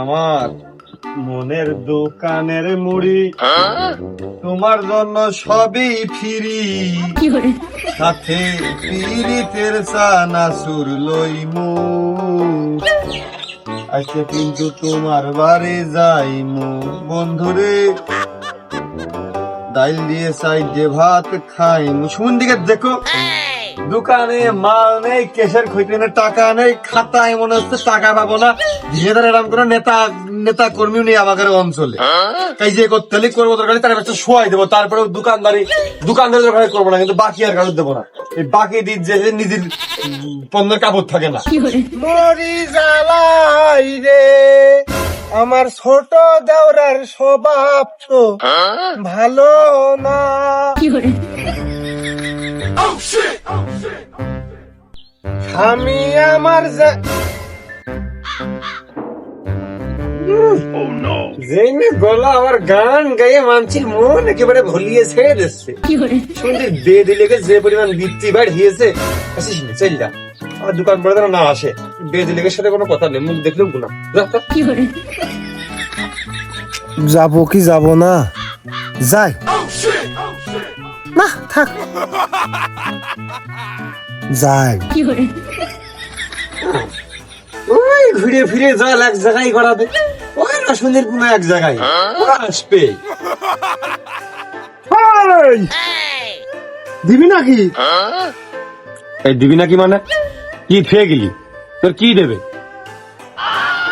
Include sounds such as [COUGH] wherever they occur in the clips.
আমার মনের দোকানের মুড়ি। তোমার জন্য সবই ফিরি। সাথে পীড়িতের চানা সুর লইমু আজকে কিন্তু তোমার বাড়ি যাইমু বন্ধুরে ডাইল দিয়ে চাই যে ভাত খাইমু শুন দিকে দেখো। দোকানে মাল নেই কেসের খইতে নেই টাকা নেই খাতায় মনে হচ্ছে টাকা পাবো না। ধীরে এরকম করে নেতা নেতা কর্মীও নেই আমাদের অঞ্চলে। তাই যে করতে হলে করব দরকার তার একটা শোয়াই দেবো। তারপরে দোকানদারি দোকানদারি দরকার করব না কিন্তু বাকি আর কারোর দেবো না। এই বাকি দিন যে নিজের পণ্যের কাপড় থাকে না। মরি জ্বালাই রে আমার ছোট দেওরার স্বভাব তো ভালো না। আমি আমার জেনে গলা আমার গান গাইয়ে মন একেবারে ভুলিয়ে ছেড়ে দিচ্ছে। শুনতে দে দিলে যে পরিমাণ বৃত্তি বাড়িয়েছে আসিস না চল যা। আমার দোকান বড় যেন না আসে বে দিলেগের সাথে কোনো কথা নেই মুখ দেখলেও গুণা। যাব কি যাব না? যাই। না থাক। যাই। ওই ঘুরে ফিরে জল এক জায়গায় করাবে ওই রসুনের কোনো এক জায়গায়। ওরা আসবে। দিবি নাকি? এই দিবি নাকি মানে? কি খেয়ে গেলি? তোর কি দেবে?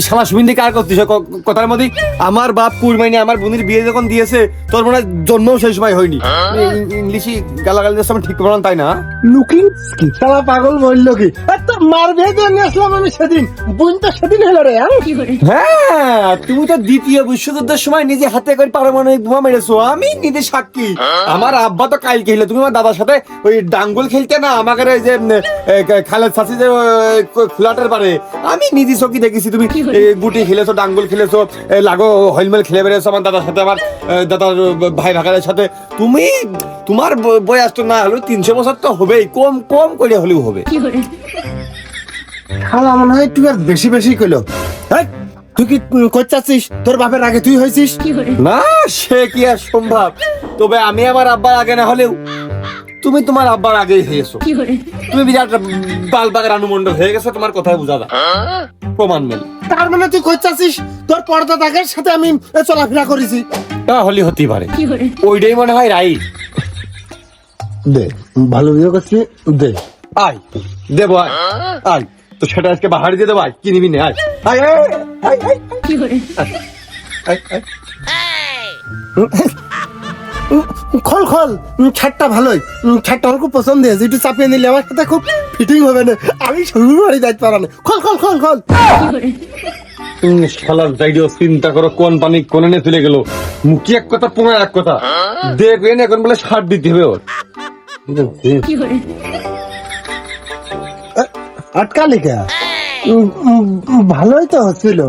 শালা কার করতিস কথার মধ্যে আমার বাপ কুরমাইনি আমার বোনের বিয়ে যখন দিয়েছে তোর মনে হয় জন্মও সেই সময় হয়নি। ইং- ইংলিশই গালাগালি ঠিক বলান তাই না? লুকিং কি সারা পাগল বলল কি? আসলাম আমি সেদিন। বোন তো সেদিন হলো রে হ্যাঁ? হ্যাঁ তুমি তো দ্বিতীয় বিশ্বযুদ্ধের সময় নিজে হাতে করে পারমাণবিক বোমা মেরেছো আমি নিজে সাক্ষী। আমার আব্বা তো কাল খেলে তুমি আমার দাদার সাথে ওই ডাঙ্গুল খেলতে না আমাকে যে খালেদ চাষি যে ফ্ল্যাটের পারে আমি নিজে চকি দেখেছি তুমি। গুটি খেলেছো ডাঙ্গল খেলেছো লাগো হইলমেল খেলে বেড়েছো আমার দাদার সাথে আমার দাদার ভাই ভাগারের সাথে। তুমি তোমার বয়স তো না হলেও তিনশো বছর তো হবেই কম কম করে হলেও হবে। শালা মনে হয় তুই আর বেশি বেশি কইলো। তুই কি করছিস তোর বাপের আগে তুই হয়েছিস না সে কি আর সম্ভব? তবে আমি আমার আব্বার আগে না হলেও তুমি তোমার আব্বার আগেই হয়েছো। তুমি বিরাট বাল বাগের অনুমন্ডল হয়ে গেছো তোমার কথায় বোঝা যায়। প্রমাণ মেল। তার মানে তুই করছিস তোর পর্দা দাগের সাথে আমি চলাফেরা করেছি? তাহলে হতে পারে। ওইটাই মনে হয় রাই। দে ভালো বিয়ে করছি দে। আয় দেবো আয়। আয় তো সেটা আজকে বাহারি দিয়ে দেবো আয় কি নিবি নে আয়। আয় আয় আয় আয় আয়। আয় খল খল। ছাদটা ভালোই। ছাদটা আমার খুব পছন্দ হয়েছে। একটু চাপিয়ে নিলে আমার সাথে খুব ফিটিং হবে না। আমি শ্বশুর বাড়ি যাইতে পারা না। খল খল খল খল। শালার যাইডিও চিন্তা করো কোন পানি কোনে নিয়ে চলে গেল? মুখি এক কথা পোঙা এক কথা? দেখবেন এখন বলে সার দিতে হবে ওর। আটকা লিখা ভালোই তো হচ্ছিল।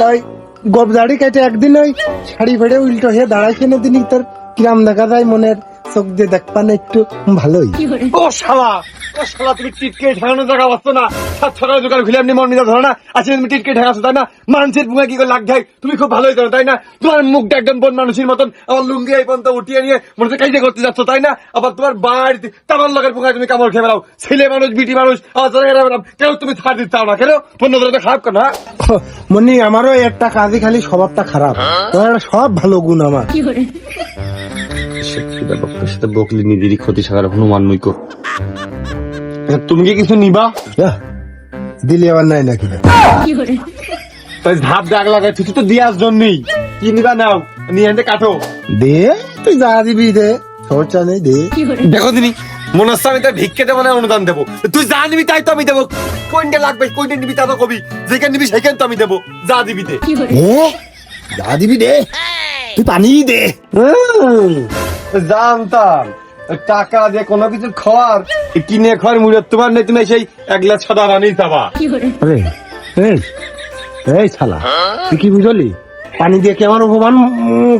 তাই গবদাড়ি কেটে একদিন ওই শাড়ি ফেড়ে উল্টো হয়ে দাঁড়াইছে না দিনই তোর কিরাম দেখা যায় মনের চোখ দিয়ে দেখপান একটু ভালোই। ও শালা! শালা তুমি টিটকে ঠেকানো জায়গা পাচ্ছ না। সাত সকালে দোকান খুলে এমনি মন নিজে ধরো না। আজকে তুমি টিটকে ঠেকাচ্ছ তাই না? মানুষের বুকে কি করে লাগ যায়? তুমি খুব ভালোই জানো তাই না? তোমার মুখটা একদম বন মানুষের মতন। আমার লুঙ্গি এই পর্যন্ত উঠিয়ে নিয়ে মনে হচ্ছে কাজে করতে যাচ্ছ তাই না? আবার তোমার বাড়িতে তামার লোকের বুকে তুমি কামড় খেয়ে বেড়াও ছেলে মানুষ বিটি মানুষ আমার জায়গায় বেড়াও কেউ তুমি ছাড় দিতে চাও না? কেন? পণ্য ধরে খারাপ কেন হ্যাঁ? [LAUGHS] মনি আমারও একটা কাজই খালি স্বভাবটা খারাপ। তোমার সব ভালো গুণ আমার। সাথে বকলি নিজেরই ক্ষতি সাকার হনুমান মুইকো তুমি কি কিছু নিবা? আহ, দিলি আবার নাই নাকি? তাই ধাপ দাগ লাগাই তুই তো দিয়ার জন্যই। কি নিবা নাও? নিয়ে এনে কাটো। দে তুই যা দিবি দে সমস্যা নেই দে। দেখো দিনি মনে হচ্ছে আমি তার ভিক্ষে দেবো না অনুদান দেবো। তুই যা নিবি তাই তো আমি দেবো। কোনটা লাগবে কোনটা নিবি তা তো কবি। যেখানে নিবি সেখানে তো আমি দেবো। যা দিবি দে। দে যা দিবি দে। তুই পানি দে। জানতাম। টাকা দিয়ে কোনো কিছু খাওয়ার কিনে খাওয়ার মূল্য তোমার নেই তুমি সেই এক গ্লাস সাদা রানি চাবা আরে এই এই শালা তুই কি বুঝলি? পানি দিয়ে কি আমার উপমান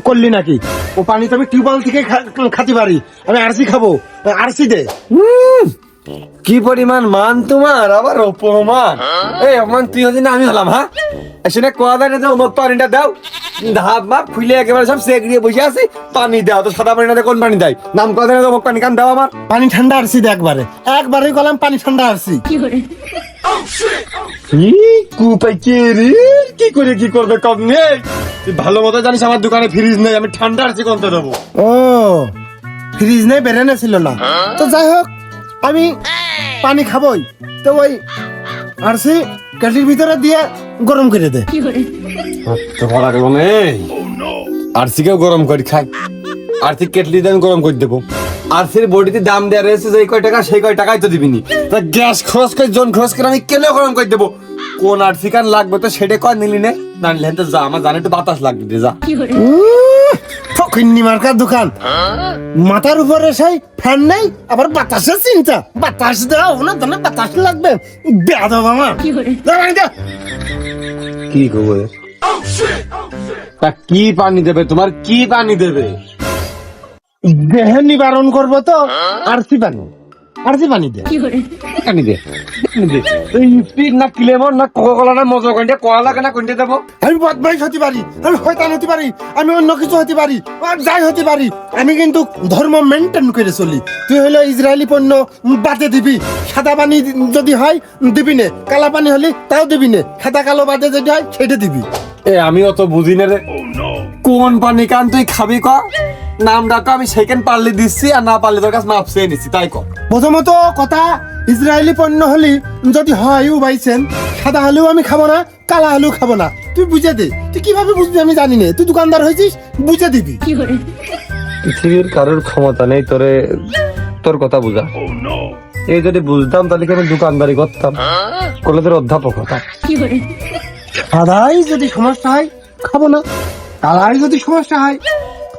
করলি নাকি? ও পানি তো আমি টিউবওয়েল থেকে খাতে পারি। আমি আরসি খাব আরসি দে। কি পরিমাণ মান তোমার? আবার অপমান। এই অপমান তুই হচ্ছি না আমি হলাম হ্যাঁ? এসে কোয়া দেয় না যে অমুক পানিটা দাও। ধাপ মাপ খুলে একেবারে সব সেক দিয়ে বসে আছি। পানি দাও তো সাদা পানিটা কোন পানি দেয়? নাম কোয়া দেয় না অমুক পানি কান দাও আমার। পানি ঠান্ডা আরসি দে একবারে। একবারে গলাম পানি ঠান্ডা আরসি কি কুপাই কে রে? কি করে কি করবে কম নেই ভালো মতো জানিস আমার দোকানে ফ্রিজ নেই আমি ঠান্ডা আছি কোন দেবো। ও ফ্রিজ নেই বেরেনে ছিল না। তো যাই হোক আমি পানি খাবই। তো ওই আরসি কেটির ভিতরে দিয়ে গরম করে দে। তো করা গেল নেই আরসিকেও গরম করে খাই। আর্থিক কেটলি আমি গরম করে দেবো। আরসির বডিতে দাম দেওয়া রয়েছে যে কয় টাকা সেই কয় টাকাই তো দিবিনি। তা গ্যাস খরচ করে জন খরচ করে আমি কেন গরম করে দেবো? কোন আর্থিকান লাগবে তো সেটা কয় নিলি নে? না নিলে তো যা আমার জানে একটু বাতাস লাগবে যা। ফকিন্নি মার্কার দোকান। মাথার উপরে সেই ফ্যান নেই আবার বাতাসের চিন্তা। বাতাস দাও না তাহলে বাতাস লাগবে। বেয়াদব আমার। কি করব তা কি পানি দেবে? তোমার কি পানি দেবে? দেহে নিবারণ করব তো আর কি পানি। আরসি পানি দে। পানি দে। পানি দে। এই স্পিড না কিলেমন না কোকা কোলা না মজা কোনটা কোয়া লাগে না কোনটা দেবো আমি বদমাইশ হতে পারি আমি শয়তান হতে পারি আমি অন্য কিছু হতে পারি আর যাই হতে পারি আমি কিন্তু ধর্ম মেনটেন করে চলি। তুই হলো ইসরায়েলি পণ্য বাদে দিবি। সাদা পানি যদি হয় দিবি নে? কালা পানি হলে তাও দিবি নে? সাদা কালো বাদে যদি হয় সেটা দিবি। এ আমি অত বুঝি না রে কোন পানি কান তুই খাবি ক? নাম ডাকো আমি সেকেন্ড পারলে দিচ্ছি আর না পারলে তোর কাছে মাপ চেয়ে নিচ্ছি তাই ক। প্রথমত কথা ইসরায়েলি পণ্য হলে যদি হয় বাইছেন সাদা হলেও আমি খাব না কালা হলেও খাব না। তুই বুঝে দে তুই কীভাবে বুঝবি আমি জানি না? তুই দোকানদার হয়েছিস বুঝে দিবি। পৃথিবীর কারোর ক্ষমতা নেই তোরে তোর কথা বুঝা। এই যদি বুঝতাম তাহলে কি আমি দোকানদারি করতাম? কলেজের অধ্যাপক হতাম। সাদাই যদি সমস্যা হয় খাব না। কালাই যদি সমস্যা হয়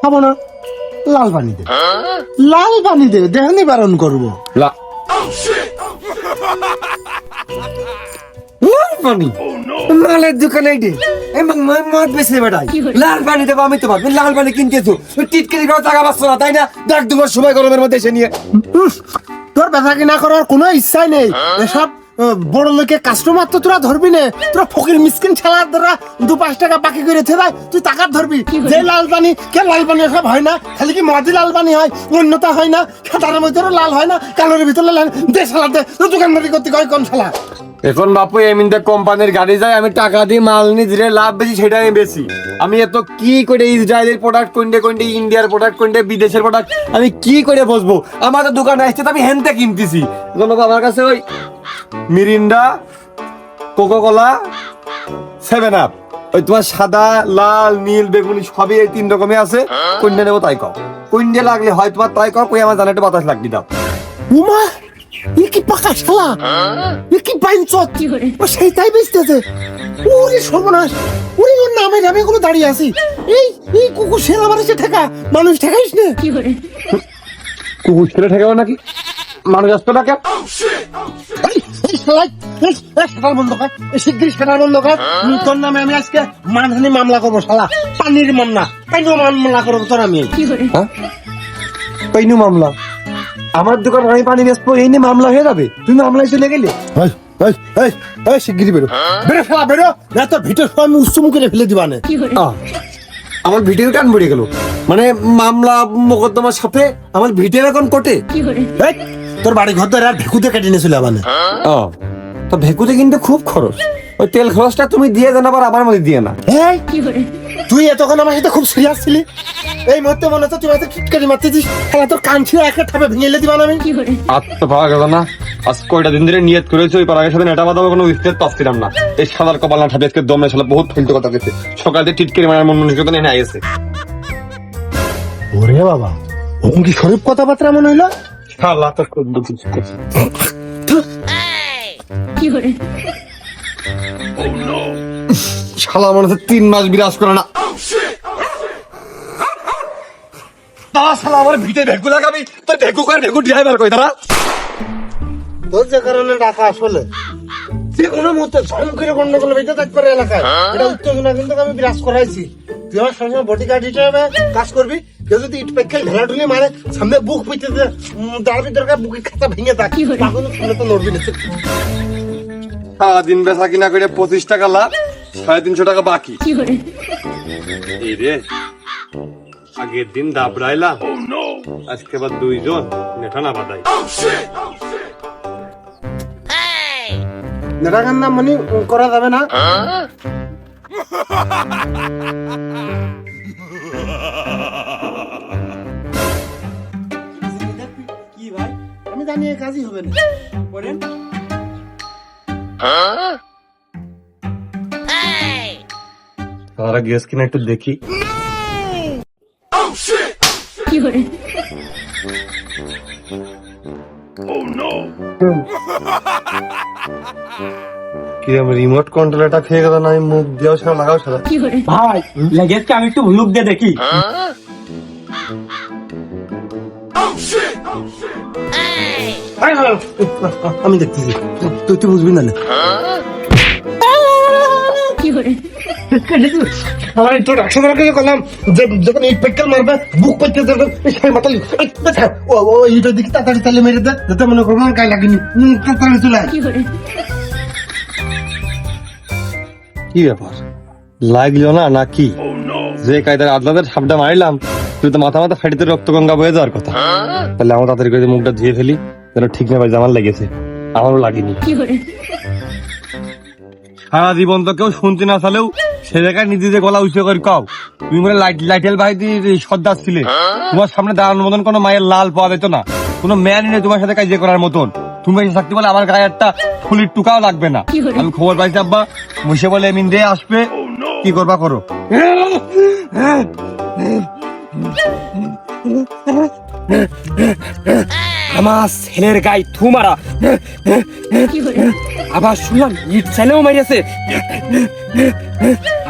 খাব না। লাল পানি দে। লাল পানি দে দেহ নিবারণ করব। লাল পানি? মালের দোকানে আইডে মদ বেশি বেটাই। লাল পানি দেবো আমি তোমার। তুমি লাল পানি কিনতেছো। টিটকারি করে টাকা পাচ্ছ না তাই না? দেখ দুবার সময় গরমের মধ্যে এসে নিয়ে। তোর বেচা কিনা করার কোনো ইচ্ছাই নেই। এসব বড় লোকে কাস্টমার তো তোরা ধরবি না। তোরা ফকির মিসকিন ছেলার দ্বারা দু পাঁচ টাকা বাকি করে থেবাই তুই টাকা ধরবি। যে লাল পানি কে লাল পানি সব হয় না? খালি কি মাদি লাল পানি হয় অন্যতা হয় না? খাতার মধ্যে লাল হয় না কালোর ভিতরে লাল। দে সালা দে দোকানদারি করতে কয় কোন শালা? এখন বাপু এমনিতে কোম্পানির গাড়ি যায়, আমি টাকা দিয়ে মাল নিয়ে যেটা লাভ বেশি সেটা আমি বেশি। আমি এত কি করে ইসরায়েলের প্রোডাক্ট কোনটে কোনটে ইন্ডিয়ার প্রোডাক্ট কোনটে বিদেশের প্রোডাক্ট আমি কি করে বসবো? আমার দোকানে আসছে তো আমি হেনতে কিনতেছি। এখন বাবা আমার কাছে ওই Mirinda Coca Cola Seven Up ওই তোমার সাদা, লাল, নীল, বেগুনি, সবই এই তিন রকমই আছে। কোনটা নেব তাই কও। কোনটা লাগলে হয় তোমার তাই কও, কই আমার জানা বাতাস লাগবি দাও। উমা! কি পাকা শালা এ কি বাইনচত ও সেইটাই বেচতেছে ওরে সর্বনাশ। ওরে ওর নামে নামে কোনো দাঁড়িয়ে আছি। এই এই কুকুর আমার এসে ঠেকা। মানুষ ঠেকাইস না। কুকুর ছেলে ঠেকাবো নাকি? মানুষ আসতো না কেন বন্ধ কর। কর। তোর নামে আমি আজকে মানহানি মামলা করব শালা। পানির মামলা। পানির মামলা করব তোর আমি। হ্যাঁ? পাইনু মামলা? আমার দোকান আমি পানি বেচবো এই নিয়ে মামলা হয়ে যাবে। তুমি মামলায় চলে গেলে? বেরো। বেরো বেরো। না তোর ভিতর আমি উচ্চম করে ফেলে দিবানে আমার ভিডিও টান পড়ে গেল। মানে মামলা মোকদ্দমার সাথে আমার ভিডিও এখন কোটে। তোর বাড়ি ঘর ধরে আর ঢেকুতে কেটে নিয়েছিল আবানে ও তো ভেকুতে কিন্তু খুব খরচ। ওই তেল খরচটা তুমি দিয়ে দেন আবার আমার মধ্যে দিয়ে না। এই তুই এতক্ষণ আমার সাথে খুব সিরিয়াস ছিলি? এই মুহূর্তে মনে হচ্ছে তুই হয়তো টিটকারি মারতেছিস। খেলা তোর কান ছিল একটা ঠাপে ভেঙে এলে দিবান আমি? পাওয়া গেল না। আজ কয়টা দিন ধরে নিয়ত করেছে ওই পাড়ার সাথে নেটা বাদাম কোনো পাচ্ছিলাম না। এই সাদার কপাল না ঠাপে আজকে দমে সালা বহুত ফেলতে কথা গেছে সকালে টিটকেরি মারার মন মানসিকতা নিয়ে আইছে ওরে বাবা কি শরীফ কথাবার্তা মনে হইল? শালা তো খুব দুঃখ করছে [LAUGHS] শালা মনে হচ্ছে তিন মাস বিরাজ করে না। তারা শালা আমার ভিটে ভেকু লাগাবি তোর ভেকু কর ভেকু ড্রাইভার কই তারা তোর যে কারণে ডাকা আসলে। যে কোনো মুহূর্তে ঝম করে গন্ডগোল বেঁধে থাকবে এলাকায়। এটা উত্তেজনা কিন্তু আমি বিরাজ করাইছি। তুই আমার সঙ্গে বডি গার্ড হিসেবে কাজ করবি। কেউ যদি ইট পেক্ষে ঢেলাঢুলি মারে সামনে বুক পিতে তার ভিতরে বুকের খাতা ভেঙে থাক। তখন শুনে তো নড়বি না। সারাদিন বেচা কিনা করে পঁচিশ টাকা লাভ সাড়ে তিনশো টাকা বাকি। এই রে আগের দিন দাবড়াইলাম। আজকে আবার দুইজন নেঠানা বাদাই। নেটাকার নাম মানে করা যাবে না। কি ভাই? আমি জানি এই কাজই হবে না। করেন সারা গ্যাস কিনা একটু দেখি কি আমি রিমোট কন্ট্রোলটা খেয়ে গেল না আমি মুখ দিয়েও সেটা লাগাও সেটা ভাই লেগেছে আমি একটু ভুলুক দিয়ে দেখি হ্যাঁ, আমি দেখতেছি। তুই তুই বুঝবি না আমার একটু টাকা দিয়ে করলাম যে যখন এই পেট্রোল মারবে বুক পেটে দেবে সেই মাতাল ও ও এইটা দিকে তাড়াতাড়ি তালে মেরে দে যাতে মনে করব আমার গায়ে লাগেনি। তাড়াতাড়ি চলে কি ব্যাপার? লাগল না নাকি? যে কায়দার আদলাদের সাপটা মারিলাম তুই তো মাথা মাথা ফাটিতে রক্ত গঙ্গা বয়ে যাওয়ার কথা। তাহলে আমার তাড়াতাড়ি করে মুখটা ধুয়ে ফেলি যেন ঠিক না ভাই আমার লেগেছে। আমারও লাগেনি। সারা জীবন তো কেউ শুনতে না চালেও সে জায়গায় নিজেদের গলা উঁচু করে কাও তুমি লাইট লাইটেল বাহিনীর সর্দার ছিলে? তোমার সামনে দাঁড়ানোর মতন কোনো মায়ের লাল পাওয়া যেত না। কোনো ম্যানই নেই তোমার সাথে কাজ করার মতন। তুমি এসে থাকতে বলে আমার গায়ে একটা ফুলির টুকাও লাগবে না। আমি খবর পাইছি আব্বা। মুসে বলে এমিন রে আসবে। কি করবা করো? আমার ছেলের গায়ে থু মারা। আবার শুনলাম ইট ছেলেও মারিয়াছে।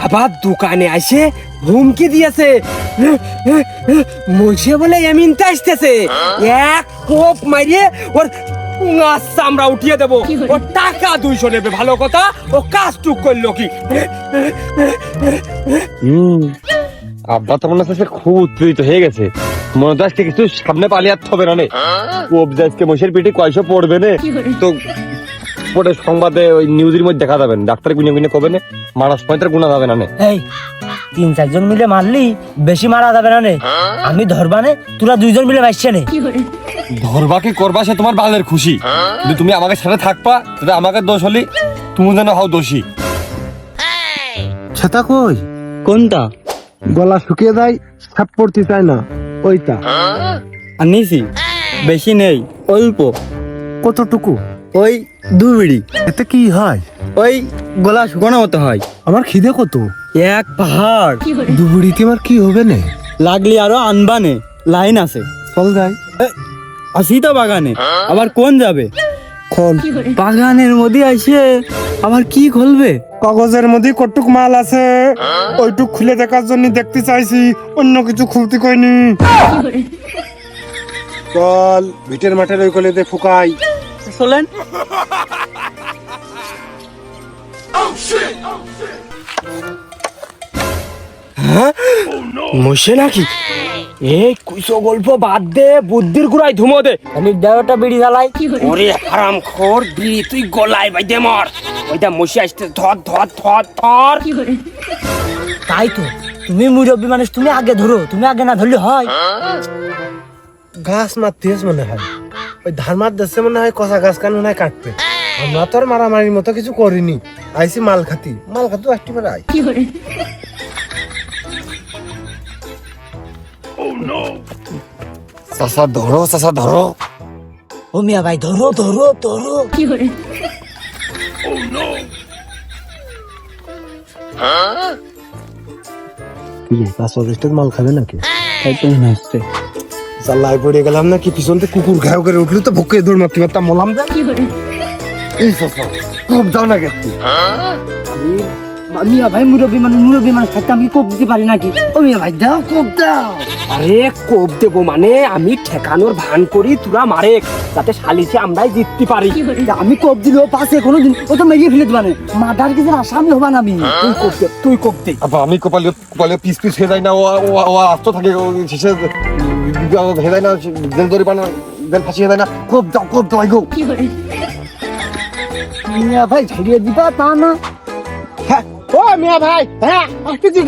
আবার দোকানে আসে হুমকি দিয়েছে। মুছে বলে এমিনতে আসতেছে। এক কোপ মারিয়ে ওর চামড়া উঠিয়ে দেবো। ও টাকা দুইশো নেবে, ভালো কথা। ও কাজ টুক করল কি? আব্বা তো মনে হচ্ছে খুব উত্তেজিত হয়ে গেছে। মনে হচ্ছে আজকে কিছু সামনে পালিয়ে আসতে হবে না নে। কোপ যে আজকে মশের পিঠে কয়শো পড়বে নে। তো পরে সংবাদে ওই নিউজের মধ্যে দেখা যাবেন ডাক্তার গুনে গুনে কবে নে মারার সময় তার গুণা যাবে না নে। এই তিন চারজন মিলে মারলি বেশি মারা যাবে না নে। আমি ধরবানে তোরা দুইজন মিলে মারছে নে। ধরবা কি করবা সে তোমার বালের খুশি। কিন্তু তুমি আমাকে সাথে থাকবা তাতে আমাকে দোষ হলি তুমি যেন হও দোষী। সেটা কই? কোনটা? গলা শুকিয়ে যায় সাপ পড়তে চায় না। ওইটা। আনিছি বেশি নেই অল্প। কতটুকু? ওই দু বিড়ি। এতে কি হয়? ওই গলা শুকানো মতো হয়। আমার খিদে কত? এক পাহাড়। দুবুড়িতে আমার কি হবে না? লাগলি আরও আনবানে লাইন আছে। চল যাই। আসি তো বাগানে। আবার কোন যাবে? খোল বাগানের মধ্যে আসে আবার কি খুলবে? কাগজের মধ্যে কটুক মাল আছে। ওইটুক খুলে দেখার জন্য দেখতে চাইছি অন্য কিছু খুলতে কইনি। চল ভিটের মাঠের ওই কলেতে ফুকাই। চলেন। মশে নাকি? এই কুইসো গল্প বাদ দে বুদ্ধির গুড়াই ধুমো দে। আমি দেওয়াটা বিড়ি জ্বালাই। ওরে হারাম খোর বিড়ি তুই গলায় বাইদে মর। ওইটা মশি আসতে ধর ধর ধর ধর। তাই তো তুমি মুরব্বী মানুষ তুমি আগে ধরো তুমি আগে না ধরলে হয়। গাছ মারতেস মনে হয়। ওই ধান মার দিচ্ছে মনে হয় কষা গাছ কান মনে হয় কাটতে। আমরা তো আর মারামারির মতো কিছু করিনি। আইসি মাল খাতি। মাল খাতি আসতে পারে ধরো চাষা ধরো ও মিয়া ভাই ধরো ধরো ধরো। পাঁচ পঞ্চাশটা মাল খাবে নাকি? তাই তো মনে হচ্ছে। চাল্লাই পড়ে গেলাম না কি পিছন থেকে কুকুর ঘাও করে উঠল তো ভুকে দৌড় মারতে পারতাম মলাম যা কি করে এই চাষা খুব যাও না গেছি মিয়া ভাই মুরব্বী মানুষ মুরব্বী মানুষ থাকতে আমি কোপ দিতে পারি নাকি? ও মিয়া ভাই দাও কোপ দাও। আরে কোপ দেবো মানে আমি ঠেকানোর ভান করি তোরা মারে যাতে সালিশে আমরাই জিততে পারি। আমি কোপ দিলেও পাশে কোনোদিন ও তো মেরিয়ে ফেলে দেবানে মাথার কিছু আসামি হবা না আমি? তুই কোপ দে তুই কোপ দে। আব্বা আমি কপালে কপালে পিস পিস হয়ে যায় না ও ও ও আস্ত থাকে ও শেষে হয়ে যায় না জেল দড়ি পানা জেল ফাঁসি হয়ে যায় না। খুব দাও খুব দাও গো মিয়া ভাই ছাড়িয়ে দিবা তা না। হ্যাঁ, ও মিয়া ভাই হ্যাঁ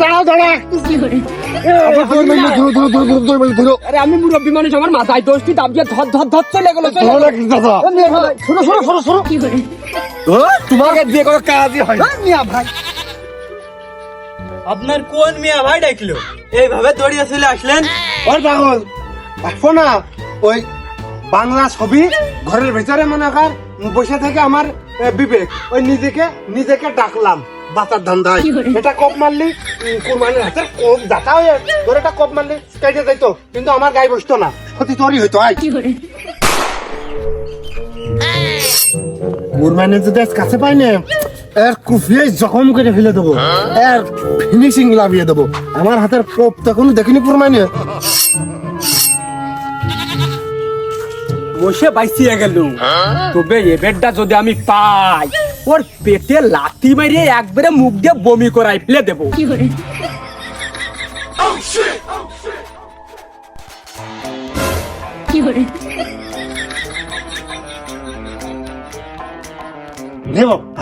দাঁড়াও দাঁড়াও আরে আমি মুরব্বী মানুষ আমার মাথায় দাবিয়ে ধর ধর ধর চলে গেল গেলো। না কি দাদা ও মিয়া ভাই সরো সরো সরো সরো। ও, তোমাকে দিয়ে কোনো কাজই হয় মিয়া ভাই। আপনার কোন মিয়া ভাই ডাকলো? এইভাবে দড়িয়ে চলে আসলেন? ওর পাগল আসব না। ওই বাংলা ছবি ঘরের ভিতরে মনে কর বসে থেকে আমার বিবেক। ওই নিজেকে নিজেকে ডাকলাম। বাতার ধান্দায়। এটা কোপ মারলি কুরবানির হাতের কোপ দাতা হয়ে তোর এটা কোপ মারলি কেটে যাইতো কিন্তু আমার গায়ে বসতো না। ক্ষতি তোরই হইতো আয়। কুরবানির যদি আজ কাছে পাই না এর কুফিয়ে জখম করে ফেলে দেবো। এর ফিনিশিং লাভিয়ে দেবো। আমার হাতের কোপ তখন দেখিনি কুরবানি। বসে বাইসিয়ে গেল তবে এবেরটা যদি আমি পাই ওর পেটে লাথি মারিয়ে একবারে মুখ দিয়ে বমি করাই ফেলে দেবো।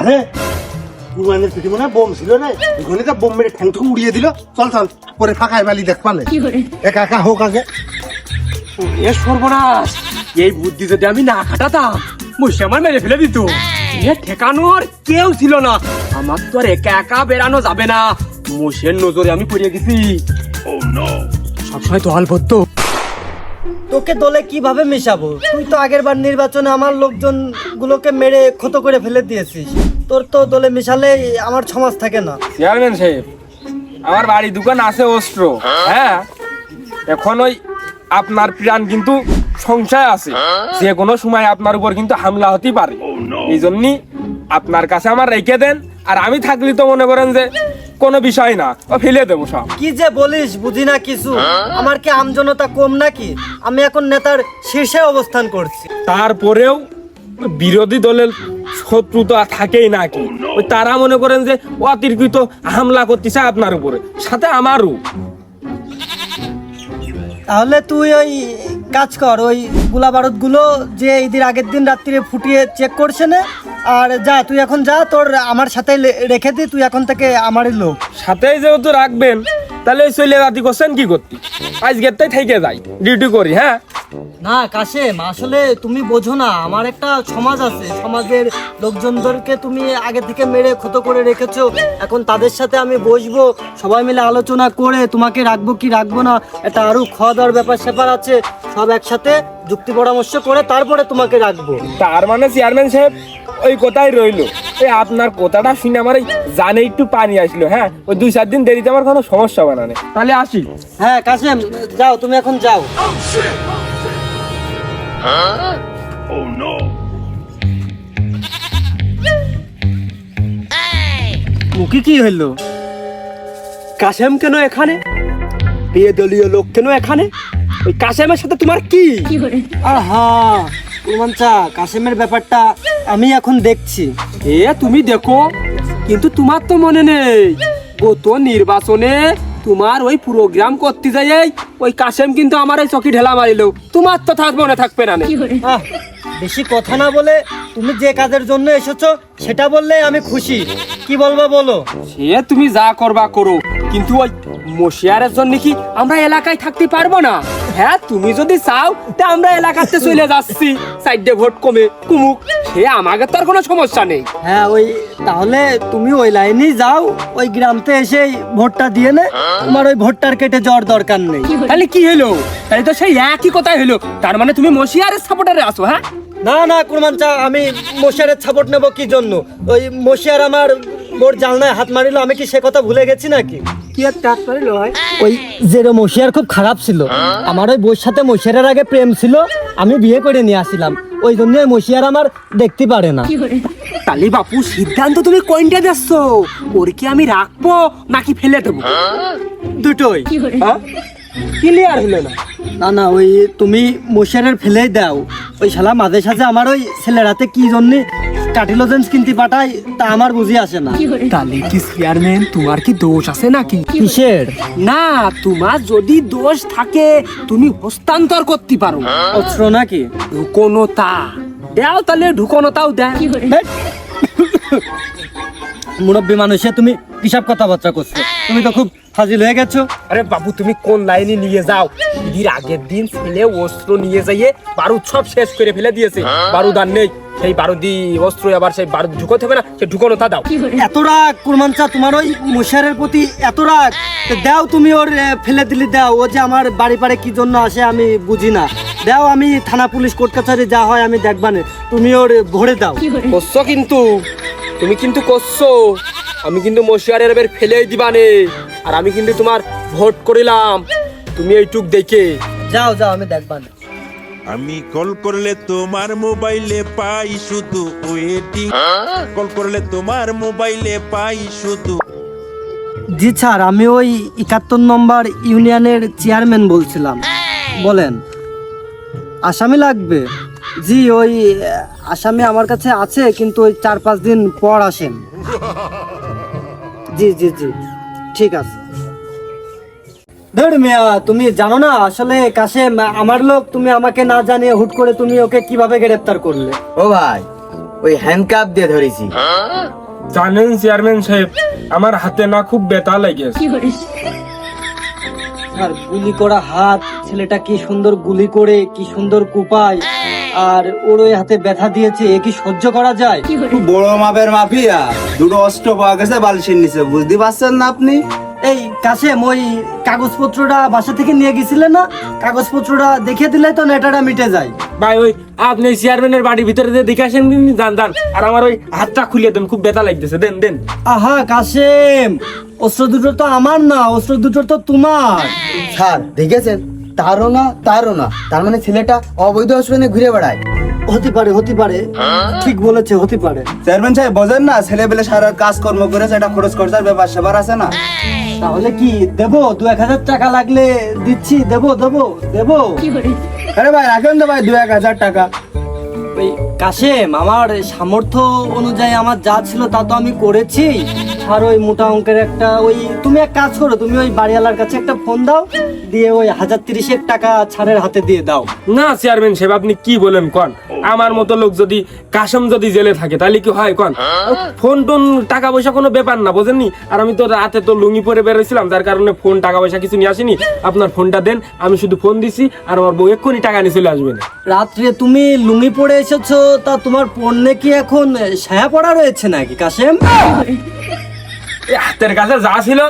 আরে কুরবানির পিঠে মনে বোম ছিল না? এখানে তো বোম মেরে ঠ্যাং ঠুং উড়িয়ে দিল। চল চল পরে ফাঁকায় বালি দেখ পালে। একা একা হোক আগে। এ সর্বনাশ। এই বুদ্ধি যদি আমি না খাটাতাম বসে আমার মেরে ফেলে দিত। এ ঠেকানোর কেউ ছিল না। আমার তো আর একা একা বেরানো যাবে না। মোষের নজরে আমি পড়ে গেছি। সবসময় তো অল্পত্য তোকে দলে কীভাবে মেশাবো? তুই তো আগের বার নির্বাচনে আমার লোকজন গুলোকে মেরে ক্ষত করে ফেলে দিয়েছিস। তোর তো দলে মেশালে আমার সমাজ থাকে না। চেয়ারম্যান সাহেব আমার বাড়ি দোকান আছে অস্ত্র। হ্যাঁ? এখন ওই আপনার প্রাণ কিন্তু সংশয় আছে। যে কোনো সময় আপনার উপর কিন্তু হামলা হতে পারে। এই জন্যই আপনার কাছে আমার রেখে দেন আর আমি থাকলে তো মনে করেন যে কোনো বিষয় না। ও ফেলে দেবো সব। কি যে বলিস বুঝি না কিছু। আমার কি আমজনতা কম নাকি? আমি এখন নেতার শীর্ষে অবস্থান করছি। তারপরেও বিরোধী দলের শত্রুতা থাকেই নাকি ওই তারা মনে করেন যে অতিরিক্ত হামলা করতেছে আপনার উপরে। সাথে আমারও। তাহলে তুই ওই কাজ কর, ওই গোলা বারুদগুলো যে ঈদের আগের দিন রাত্রিরে ফুটিয়ে চেক করছে না, আর যা, তুই এখন যা, তোর আমার সাথে রেখে দি, তুই এখন থেকে আমারই লোক। সাথেই যেহেতু রাখবেন, তাহলে ওই চলে রাতি করছেন কি করতি আজকের তাই থেকে যাই ডিউটি করি হ্যাঁ? না কাশেম আসলে তুমি বোঝো না আমার একটা সমাজ আছে। সমাজের লোকজনদেরকে তুমি আগে থেকে মেরে ক্ষত করে রেখেছো। এখন তাদের সাথে আমি বসবো সবাই মিলে আলোচনা করে তোমাকে রাখব কি রাখব না এটা আরও খাওয়া দাওয়ার ব্যাপার স্যাপার আছে। সব একসাথে যুক্তি পরামর্শ করে তারপরে তোমাকে রাখব। তার মানে চেয়ারম্যান সাহেব ওই কথাই রইল? এই আপনার কথাটা শুনে আমার এই জানে একটু পানি আসলো হ্যাঁ? ওই দুই চার দিন দেরিতে আমার কোনো সমস্যা বানানে তাহলে আসি। হ্যাঁ কাশেম যাও তুমি এখন যাও। মুখে কি হইল? কাশেম কেন এখানে? বিয়ে দলীয় লোক কেন এখানে? ওই কাশেমের সাথে তোমার কি? আহা রোমাঞ্চা কাশেমের ব্যাপারটা আমি এখন দেখছি। এ তুমি দেখো কিন্তু তোমার তো মনে নেই। গত নির্বাচনে তোমার ওই প্রোগ্রাম করতে যাই ওই কাশেম কিন্তু আমার এই চকি ঢেলা মারিল। তোমার তো থাক মনে থাকবে না বেশি কথা না বলে তুমি যে কাজের জন্য এসেছ সেটা বললে আমি খুশি। কি বলব বলো? সে তুমি যা করবা করো কিন্তু ওই মশিয়ারের জন্য কি আমরা এলাকায় থাকতে পারব না? হ্যাঁ তুমি যদি চাও তা আমরা এলাকাতে চলে যাচ্ছি। সাইডে ভোট কমে কুমুক সে আমাকে তো আর কোনো সমস্যা নেই। হ্যাঁ ওই তাহলে তুমি ওই লাইনেই যাও ওই গ্রামতে এসে ভোটটা দিয়ে নে। তোমার ওই ভোটটার কেটে যাওয়ার দরকার নেই। তাহলে কি হলো? তাহলে তো সেই একই কথাই হলো। তার মানে তুমি মশিয়ারের সাপোর্টারে আসো হ্যাঁ? না না কুরমানচা আমি মশিয়ারের সাপোর্ট নেব কি জন্য? ওই মশিয়ার আমার বোর জালনায় হাত মারিলো আমি কি সে কথা ভুলে গেছি নাকি? কি মারিলো হয় ওই যে মশিয়ার খুব খারাপ ছিল। আমার ওই বউর সাথে মশিয়ারের আগে প্রেম ছিল আমি বিয়ে করে নিয়ে আসছিলাম ওই জন্য ওই মশিয়ার আমার দেখতে পারে না। তাহলে বাপু সিদ্ধান্ত তুমি কোনটা দিচ্ছ? ওর কি আমি রাখব নাকি ফেলে দেবো? দুটোই। ক্লিয়ার হলো না। না না ওই তুমি মশারের ফেলেই দাও। ওই শালা মাঝে সাঝে আমার ওই ছেলেরাতে কি জন্য কিনতে পাঠাই তা আমার বুঝি আসে না। তাহলে কি চেয়ারম্যান তোমার কি দোষ আছে নাকি? কিসের? না তোমার যদি দোষ থাকে তুমি হস্তান্তর করতে পারো। অস্ত্র নাকি? ঢুকোনোতা। দেও তাহলে ঢুকোনোতাও দেয় মুরব্বী মানুষে তুমি কিসব কথাবার্তা করছ? তুমি তো খুব ফাজিল হয়ে গেছো। আরে বাবু তুমি কোন লাইনে নিয়ে যাও? ঈদের আগের দিন ছেলে অস্ত্র নিয়ে যাইয়ে বারুদ সব শেষ করে ফেলে দিয়েছে। বারুদ আর নেই। সেই বারুদি অস্ত্র আবার সেই বারুদ ঢুকোতে হবে না সে ঢুকোনোতা দাও। এত রাগ কুরমানচা তোমার ওই মুশারের প্রতি এত রাগ? তো দাও তুমি ওর এ, ফেলে দিলি দাও। ও যে আমার বাড়ি পাড়ে কি জন্য আসে আমি বুঝি না। দাও আমি থানা পুলিশ কোর্ট কাছারি যা হয় আমি দেখবানে। তুমি ওর ভরে দাও। করছ কিন্তু? তুমি কিন্তু করছ। আমি কিন্তু মশিয়ারের এবার ফেলেই দিবানে। আর আমি কিন্তু তোমার ভোট করিলাম। তুমি এইটুক দেখে। যাও যাও আমি দেখবানে। আমি কল করলে তোমার মোবাইলে পাই শুধু ওয়েটিং। কল করলে তোমার মোবাইলে পাই শুধু। জি স্যার আমি ওই একাত্তর নম্বর ইউনিয়নের চেয়ারম্যান বলছিলাম। বলেন আসামি লাগবে। জি ওই আসামি আমার কাছে আছে কিন্তু ওই চার পাঁচ দিন পর আসেন। জি জি জি ঠিক আছে। ধর মিয়া তুমি জানো না আসলে কাশেম আমার লোক তুমি আমাকে না জানিয়ে হুট করে তুমি ওকে কীভাবে গ্রেফতার করলে? ও ভাই ওই হ্যান্ডকাপ দিয়ে ধরেছি। জানেন চেয়ারম্যান সাহেব আমার হাতে না খুব ব্যথা লেগেছে। আর গুলি করা হাত ছেলেটা কি সুন্দর গুলি করে কি সুন্দর কুপায় আর ওর ওই হাতে ব্যথা দিয়েছে এ কি সহ্য করা যায়? বড় মাপের মাফিয়া দুটো অস্ত্র পাওয়া গেছে বালিশের নিচে বুঝতে পারছেন না আপনি? এই কাশেম ওই কাগজপত্রটা বাসা থেকে নিয়ে গেছিলেন না? কাগজপত্রটা দেখে দিলে তো নেটাটা মিটে যায়। ভাই ওই আপনি চেয়ারম্যানের বাড়ির ভিতরে দিয়ে দেখে আসেন দিন যান যান। আর আমার ওই হাতটা খুলিয়ে দেন খুব ব্যথা লাগতেছে। দেন দেন। আহা কাশেম অস্ত্র দুটো তো আমার না অস্ত্র দুটো তো তোমার। স্যার দেখেছেন? তারও না তারও না। তার মানে ছেলেটা অবৈধ অস্ত্র নিয়ে ঘুরে বেড়ায়। হতে পারে হতে পারে। ঠিক বলেছে হতে পারে। চেয়ারম্যান সাহেব বোঝেন না ছেলে পেলে সারা কাজকর্ম করে সেটা খরচ খরচার ব্যাপার সেবার আছে না। তাহলে কি দেবো? দু এক হাজার টাকা লাগলে দিচ্ছি। দেবো দেবো দেবো। আরে ভাই রাখেন তো ভাই দু এক হাজার টাকা। ওই কাশেম আমার সামর্থ্য অনুযায়ী আমার যা ছিল তা তো আমি করেছি। আর ওই মোটা অঙ্কের একটা ওই তুমি এক কাজ করো তুমি ওই বাড়িওয়ালার কাছে একটা ফোন দাও দিয়ে ওই হাজার তিরিশের টাকা ছাড়ের হাতে দিয়ে দাও। না চেয়ারম্যান সাহেব আপনি কি বলেন কন? আমার মতো লোক যদি কাসম যদি জেলে থাকে তাহলে কি হয় কন? ফোন টোন টাকা পয়সা কোনো ব্যাপার না বোঝেননি? আর আমি তো রাতে তো লুঙ্গি পরে বেরোছিলাম যার কারণে ফোন টাকা পয়সা কিছু নিয়ে আসিনি। আপনার ফোনটা দেন আমি শুধু ফোন দিছি আর আমার বউ এক্ষুনি টাকা নিয়ে চলে আসবেন রাত্রে তুমি লুঙ্গি পরে এসেছ তা তোমার পণ্যে কি এখন ছায়া পড়া রয়েছে নাকি কাশেম এই [LAUGHS] হাতের কাছে যা ছিল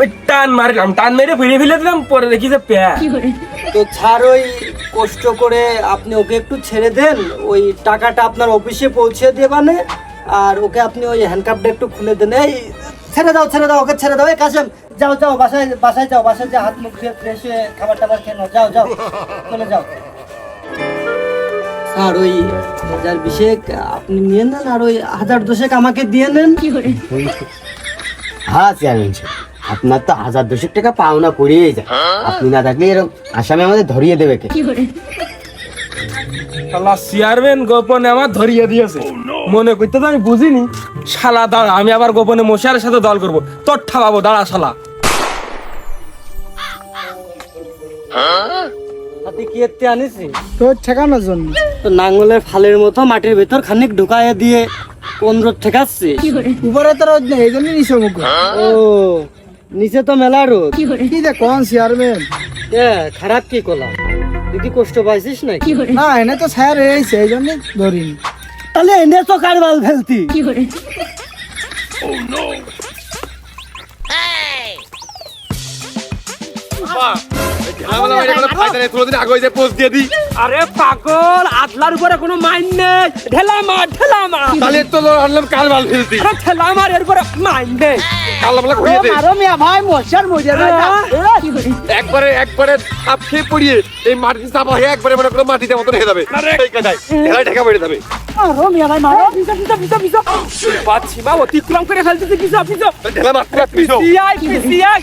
ওই টান মারলাম টান মেরে ফিরে ফেলে দিলাম পরে দেখি যে প্যা তো ছাড় ওই কষ্ট করে আপনি ওকে একটু ছেড়ে দেন ওই টাকাটা আপনার অফিসে পৌঁছে দেবানে আর ওকে আপনি ওই হ্যান্ডকাপটা একটু খুলে দেন। এই ছেড়ে দাও ছেড়ে দাও ওকে ছেড়ে দাও। এই কাশেম যাও যাও বাসায় বাসায় যাও বাসায় যে হাত মুখ ধুয়ে ফ্রেশ হয়ে খাবার টাবার খেয়ে নাও। যাও যাও চলে যাও। আর ওই হাজার বিশেক আপনি নিয়ে নেন আর ওই হাজার দশেক আমাকে দিয়ে নেন। হ্যাঁ চেয়ারম্যান সাহেব, আপনার তো হাজার দশেক টাকা পাওনা পড়িয়ে যায়। আপনি না থাকলে এরকম আসামি আমাদের ধরিয়ে দেবে কে? শালা চেয়ারম্যান গোপনে আমার ধরিয়ে দিয়েছে। মনে করতে তো আমি বুঝিনি। শালা দাঁড়া আমি আবার গোপনে মশারের সাথে দল করব। তোর ঠাবাবো দাঁড়া শালা। হাতে কি এতে আনিছি? তোর ঠেকানোর জন্য। তো নাঙ্গলের ফালের মতো মাটির ভেতর খানিক ঢুকাইয়া দিয়ে কোন রোদ ঠেকাচ্ছি উপরে তো রোদ নেই এই জন্য নিচে মুখ। ও নিচে তো মেলা রোদ। কি যে কোন চেয়ারম্যান এ, খারাপ কি করলাম? তুই কি কষ্ট পাইছিস নাকি? না এনে তো স্যার রয়েছে এই জন্য ধরিনি। তাহলে এনে তো কারবাল ফেলতি? আরে পাগল আদলার উপরে কোনো মাইন নেই। ঢেলা মার ঢেলা মার তাহলে তো আনলাম কাল মাল ফেলতি আরে ঠেলা মার এর উপরে মাইন নেই। কাল মাল ঘুরিয়ে দে আরও মিয়া ভাই মশার মজা একবারে একবারে চাপ খেয়ে পড়িয়ে এই মাটি চাপা হয়ে একবারে মনে করো মাটিতে মতন হয়ে যাবে। এই কাদায় ঢেলাই ঢাকা পড়ে যাবে। আরও মিয়া ভাই মারো। পিছা পিছা পিছা পিছা পাচ্ছিমা অতিক্রম করে ফেলতেছে পিছা পিছা ঢেলা মারতে পারবি তো পিয়াই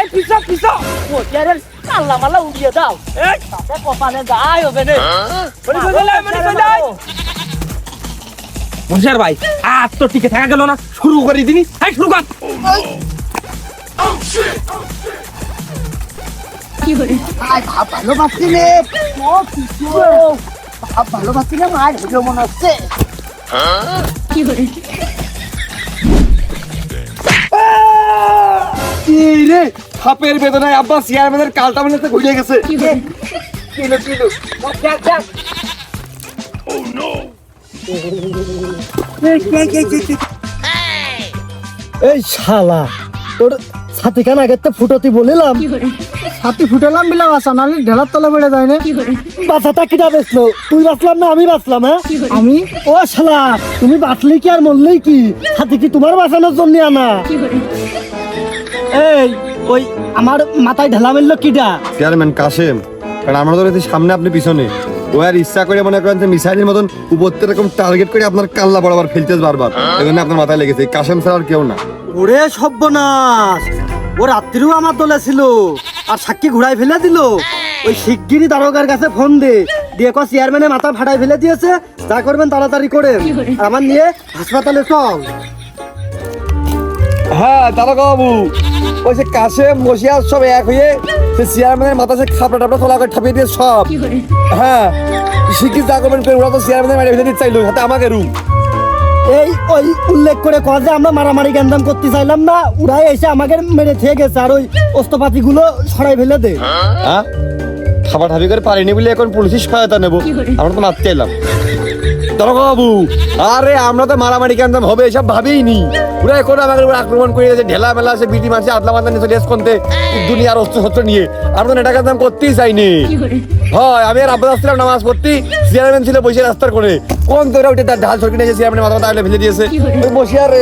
এই পিছা পিছা মশারের আল্লাহ মাল্লা উড়িয়ে দাও তাতে কপালে গায় হবে না মনে মনে মুশার ভাই আর তো টিকে থাকা গেল না শুরু করে দিনি হ্যাঁ শুরু কর রে হলো মনে হচ্ছে কি রে সাপের বেদনায় আব্বা চেয়ারম্যানের কালটা মনে হচ্ছে ঘুরিয়ে গেছে। এই শালা তোর ছাতি কেন আগে তো ফুটতি বলিলাম। ছাতি ফুটালাম বিলা বাসা নাহলে ঢেলার তলা বেড়ে যায় না। বাসাটা কিটা বেসলো তুই বাঁচলাম না আমি বাঁচলাম হ্যাঁ? আমি? ও শালা তুমি বাঁচলি কি আর মরলেই কি? ছাতি কি তোমার বাঁচানোর জন্য আনা? এই ওই আমার মাথায় ঢেলা মেললো কিটা চেয়ারম্যান কাশেম কারণ আমরা তো সামনে আপনি পিছনে। ও আর ইচ্ছা করে মনে করেন যে মিসাইলের মতন উপর এরকম টার্গেট করে আপনার কাল্লা বরাবর ফেলতে বারবার। এই জন্য আপনার মাথায় লেগেছে। কাশেম স্যার আর কেউ না। ওরে সর্বনাশ! ও রাত্রিও আমার দলে ছিল আর সাক্ষী ঘুরাই ফেলে দিল। ওই শিগগিরই দারোগার কাছে ফোন দে। দিয়ে কো চেয়ারম্যানের মাথা ফাটাই ফেলে দিয়েছে। যা করবেন তাড়াতাড়ি করেন। আমার নিয়ে হাসপাতালে চল। হ্যাঁ দাদা বাবু ওই কাশেম বসিয়া সব এক হয়ে সে চেয়ারম্যানের মাথা সে খাপড়া টাপড়া খোলা করে ঠাপিয়ে দিয়ে সব। হ্যাঁ যা করবেন করে ওরা তো চেয়ারম্যানের মেরে ফেলে চাইলো হাতে আমাকে রুম। এই ওই উল্লেখ করে কয় যে আমরা মারামারি গ্যান্দাম করতে চাইলাম না উড়াই এসে আমাকে মেরে থেকে গেছে আর ওই অস্ত্রপাতি গুলো সরাই ফেলে দে। হ্যাঁ? খাবার ঠাপি করে পারিনি বলে এখন পুলিশের সহায়তা নেব। আমরা তো মারতে এলাম। বাবু আরে আমরা তো মারামারি কেন হবে এসব ভাবেই নি ওরা এখন আমাদের উপর আক্রমণ করে গেছে ঢেলা মেলা সে বিটি মারছে আদলা মাদলা নিয়ে চলে এসে দুনিয়ার অস্ত্র শস্ত্র নিয়ে। আমরা তো করতেই চাইনি। হয় আমি আর আব্বাস আসছিলাম নামাজ পড়তে চেয়ারম্যান ছিল বসে রাস্তার কোণে কোন তোরা উঠে তার ঢাল সরকি নিয়েছে চেয়ারম্যানের মাথা মাথা দিয়েছে। ওই বসে আর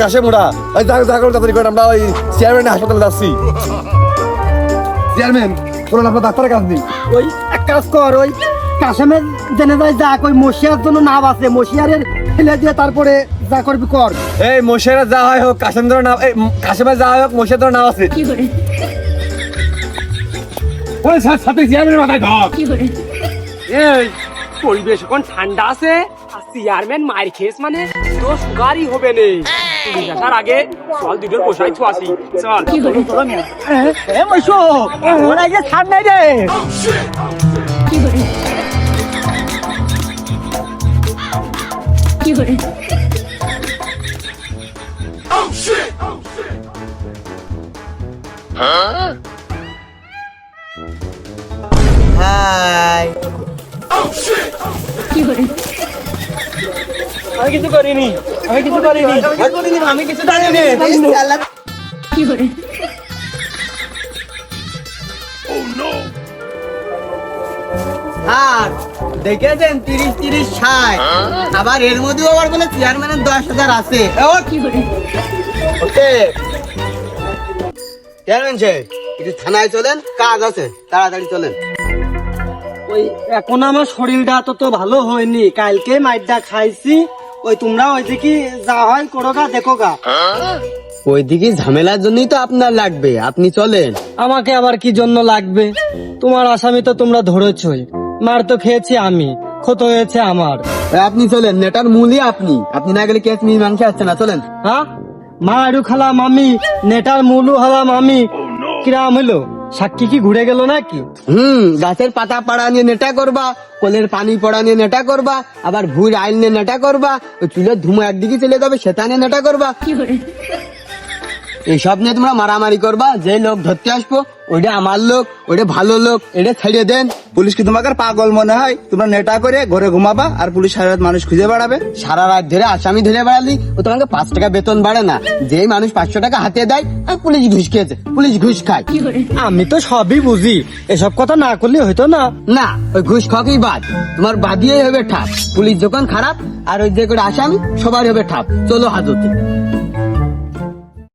কাশে মোড়া। ওই যা যা করে তাড়াতাড়ি করে আমরা ওই চেয়ারম্যানের হাসপাতালে যাচ্ছি। চেয়ারম্যান চলুন আপনার ডাক্তারের কাছ দিই ওই এক কাজ কর ওই কাশেমের জেনে যায় যা ওই মশিয়ার জন্য নাম আছে। মশিয়ারের ফেলে দিয়ে তারপরে যা করবি কর। এই মোশেরা যা হয় হোক কাশেন্দ্র নাম এই কাশেমের যা হয় হোক মোশের নাম আছে। ওই সাথে সাথে চেয়ারম্যানের মাথায় ধর এই পরিবেশ এখন ঠান্ডা আছে। আর চেয়ারম্যান মায়ের খেস মানে তো সুগারই হবে নে। আগে চল দুটোর তো আসি চল। এ মশো ওরা যে ছাড় নাই রে। হাই আমি কিছু করিনি। আমি কিছু করিনি। আমি কিছু জানি না। আর দেখেছেন? তিরিশ তিরিশ ষাট। আবার এর মধ্যেও আবার বলে চেয়ারম্যানের দশ হাজার আছে। ও, ওকে। চেয়ারম্যান সাহেব একটু থানায় চলেন কাজ আছে তাড়াতাড়ি চলেন। ওই এখন আমার শরীরটা তো তো ভালো হয়নি। কালকে মাইরটা খাইছি। ওই তোমরা ওই দিকে যা হয় করো গা দেখো গা ওইদিকে ঝামেলার জন্যই তো আপনার লাগবে। আপনি চলেন। আমাকে আবার কি জন্য লাগবে? তোমার আসামি তো তোমরা ধরেছই। মার তো খেয়েছি আমি ক্ষত হয়েছে আমার। আপনি চলেন নেটার মূলই আপনি। আপনি না গেলে কেস মীমাংসা আসছে না চলেন। হ্যাঁ? মা আরু খালাম আমি নেটার মুলু হলাম আমি। কিরাম হলো সাক্ষী কি ঘুরে গেল নাকি? হুম গাছের পাতা পাড়া নিয়ে নেটা করবা কলের পানি পড়া নিয়ে নেটা করবা আবার ভুঁড় আইল নিয়ে নেটা করবা চুলের ধুমো একদিকে চলে যাবে সেটা নিয়ে নেটা করবা। এইসব নিয়ে তোমরা মারামারি করবা যে লোক ধরতে আসব ওইটা আমার লোক ওইটা ভালো লোক এটা ছাড়িয়ে দেন। পুলিশ কি তোমাকে পাগল মনে হয়? তোমরা নেটা করে ঘরে ঘুমাবা আর পুলিশ সারা রাত মানুষ খুঁজে বেড়াবে। সারা রাত ধরে আসামি ধরে বেড়ালি ও তোমাকে পাঁচ টাকা বেতন বাড়ে না। যেই মানুষ পাঁচশো টাকা হাতে দেয় আর পুলিশ ঘুষ খেয়েছে পুলিশ ঘুষ খায়। আমি তো সবই বুঝি এসব কথা না করলে হইতো না। না ওই ঘুষ খাওয়াকেই বাদ। তোমার বাদিয়েই হবে ঠাপ। পুলিশ যখন খারাপ আর ওই যে করে আসামি সবার হবে ঠাপ। চলো হাজতে